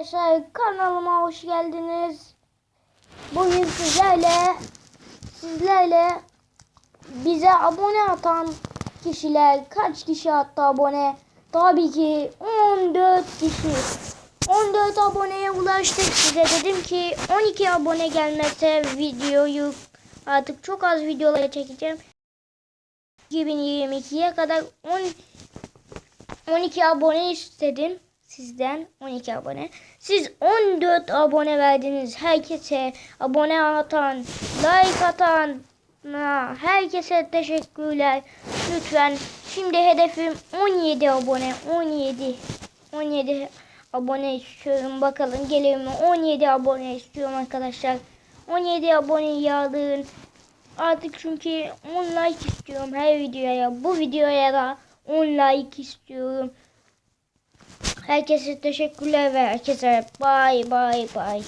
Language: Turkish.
Arkadaşlar kanalıma hoş geldiniz. Bugün sizlerle sizlerle bize abone atan kişiler kaç kişi attı abone? Tabii ki 14 kişi. 14 aboneye ulaştık. Size dedim ki 12 abone gelmezse videoyu artık çok az videolar çekeceğim. 2022'ye kadar 10 12 abone istedim sizden 12 abone. Siz 14 abone verdiniz. Herkese abone atan, like atan herkese teşekkürler. Lütfen şimdi hedefim 17 abone. 17 17 abone istiyorum. Bakalım gelir mi? 17 abone istiyorum arkadaşlar. 17 abone yağdırın. Artık çünkü 10 like istiyorum her videoya. Bu videoya da 10 like istiyorum. Herkese teşekkürler ve herkese bay bay bay.